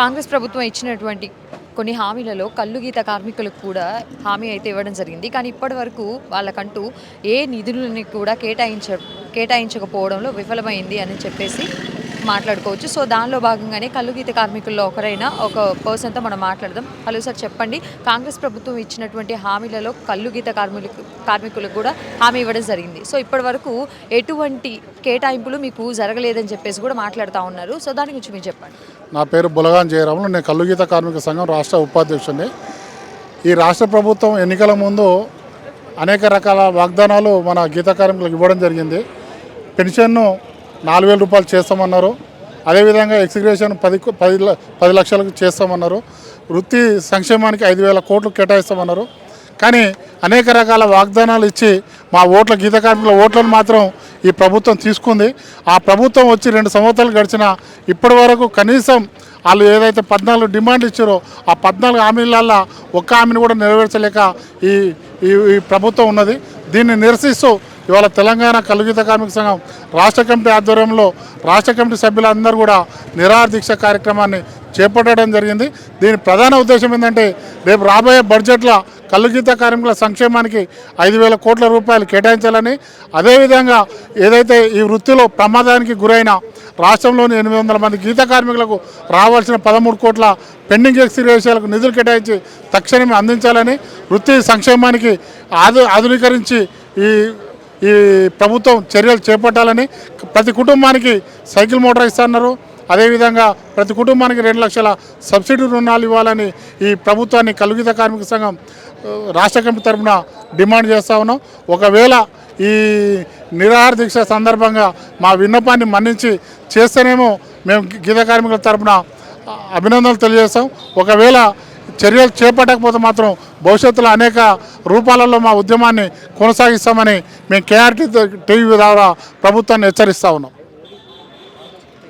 కాంగ్రెస్ ప్రభుత్వం ఇచ్చినటువంటి కొన్ని హామీలలో కళ్ళు గీత కార్మికులకు కూడా హామీ అయితే ఇవ్వడం జరిగింది. కానీ ఇప్పటి వరకు వాళ్ళకంటూ ఏ నిధులని కూడా కేటాయించ కేటాయించకపోవడంలో విఫలమైంది అని చెప్పేసి మాట్లాడుకోవచ్చు. సో దానిలో భాగంగానే కళ్ళు గీత కార్మికుల్లో ఒకరైన ఒక పర్సన్తో మనం మాట్లాడదాం. హలో సార్ చెప్పండి. కాంగ్రెస్ ప్రభుత్వం ఇచ్చినటువంటి హామీలలో కళ్ళు గీత కార్మికులకు కార్మికులకు కూడా హామీ ఇవ్వడం జరిగింది. సో ఇప్పటి వరకు ఎటువంటి కేటాయింపులు మీకు జరగలేదని చెప్పేసి కూడా మాట్లాడుతూ ఉన్నారు. సో దాని గురించి మీరు చెప్పండి. నా పేరు బులగాన్ జయరాములు. నేను కల్లుగీత కార్మిక సంఘం రాష్ట్ర ఉపాధ్యక్షుడిని. ఈ రాష్ట్ర ప్రభుత్వం ఎన్నికల ముందు అనేక రకాల వాగ్దానాలు మన గీత కార్మికులకు ఇవ్వడం జరిగింది. పెన్షన్ను నాలుగు వేల రూపాయలు చేస్తామన్నారు. అదేవిధంగా ఎక్స్గ్రేషన్ పది పది ల- పది లక్షలకు చేస్తామన్నారు. వృత్తి సంక్షేమానికి ఐదు వేల కోట్లు కేటాయిస్తామన్నారు. కానీ అనేక రకాల వాగ్దానాలు ఇచ్చి మా ఓట్ల గీత కార్మికుల ఓట్లను మాత్రం ఈ ప్రభుత్వం తీసుకుంది. ఆ ప్రభుత్వం వచ్చి రెండు సంవత్సరాలు గడిచిన ఇప్పటి వరకు కనీసం వాళ్ళు ఏదైతే పద్నాలుగు డిమాండ్లు ఇచ్చారో ఆ పద్నాలుగు హామీలల్లో ఒక్క హామీని కూడా నెరవేర్చలేక ఈ ఈ ఈ ప్రభుత్వం ఉన్నది. దీన్ని నిరసిస్తూ ఇవాళ తెలంగాణ కలుగిత కార్మిక సంఘం రాష్ట్ర కమిటీ ఆధ్వర్యంలో రాష్ట్ర కమిటీ సభ్యులందరూ కూడా నిరాహార దీక్ష కార్యక్రమాన్ని చేపట్టడం జరిగింది. దీని ప్రధాన ఉద్దేశం ఏంటంటే రేపు రాబోయే బడ్జెట్లో కల్లుగీత కార్మికుల సంక్షేమానికి ఐదు వేల కోట్ల రూపాయలు కేటాయించాలని అదేవిధంగా ఏదైతే ఈ వృత్తిలో ప్రమాదానికి గురైన రాష్ట్రంలోని ఎనిమిది వందల మంది గీత కార్మికులకు రావాల్సిన పదమూడు కోట్ల పెండింగ్ ఎక్స్రేషాలకు నిధులు కేటాయించి తక్షణమే అందించాలని వృత్తి సంక్షేమానికి ఆధు ఆధునీకరించి ఈ ఈ ప్రభుత్వం చర్యలు చేపట్టాలని ప్రతి కుటుంబానికి సైకిల్ మోటార్ ఇస్తున్నారు అదేవిధంగా ప్రతి కుటుంబానికి రెండు లక్షల సబ్సిడీ రుణాలు ఇవ్వాలని ఈ ప్రభుత్వాన్ని కలుగిత కార్మిక సంఘం రాష్ట్ర కమిటీ తరఫున డిమాండ్ చేస్తా ఉన్నాం. ఒకవేళ ఈ నిరాహార దీక్ష సందర్భంగా మా విన్నపాన్ని మన్నించి చేస్తేనేమో మేము గీత కార్మికుల తరఫున అభినందనలు తెలియజేస్తాం. ఒకవేళ చర్యలు చేపట్టకపోతే మాత్రం భవిష్యత్తులో అనేక రూపాలలో మా ఉద్యమాన్ని కొనసాగిస్తామని మేము కేఆర్టీ టీవీ ద్వారా ప్రభుత్వాన్ని హెచ్చరిస్తా ఉన్నాం.